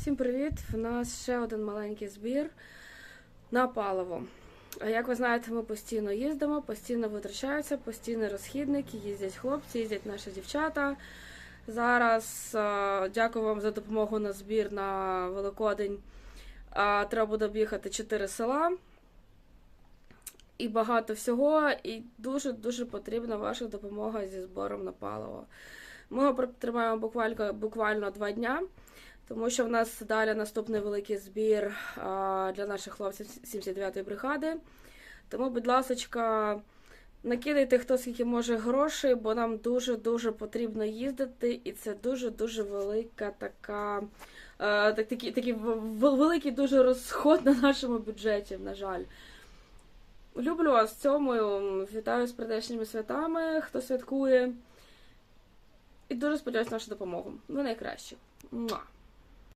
Всім привіт! В нас ще один маленький збір на паливо. Як ви знаєте, ми постійно їздимо, постійно витрачаються, постійно розхідники, їздять хлопці, їздять наші дівчата. Зараз дякую вам за допомогу на збір на Великодень. Треба буде об'їхати 4 села і багато всього. І дуже-дуже потрібна ваша допомога зі збором на паливо. Ми його тримаємо буквально, буквально два дня. Тому що в нас далі наступний великий збір для наших хлопців 79-ї бригади. Тому, будь ласка, накидайте хто скільки може грошей, бо нам дуже-дуже потрібно їздити, і це дуже-дуже велика така, е, так, такий, такий великий дуже розход на нашому бюджеті, на жаль. Люблю вас в цьому. Вітаю з прийдешніми святами, хто святкує. І дуже сподіваюся на вашу допомогу. Ви найкращі. Муа.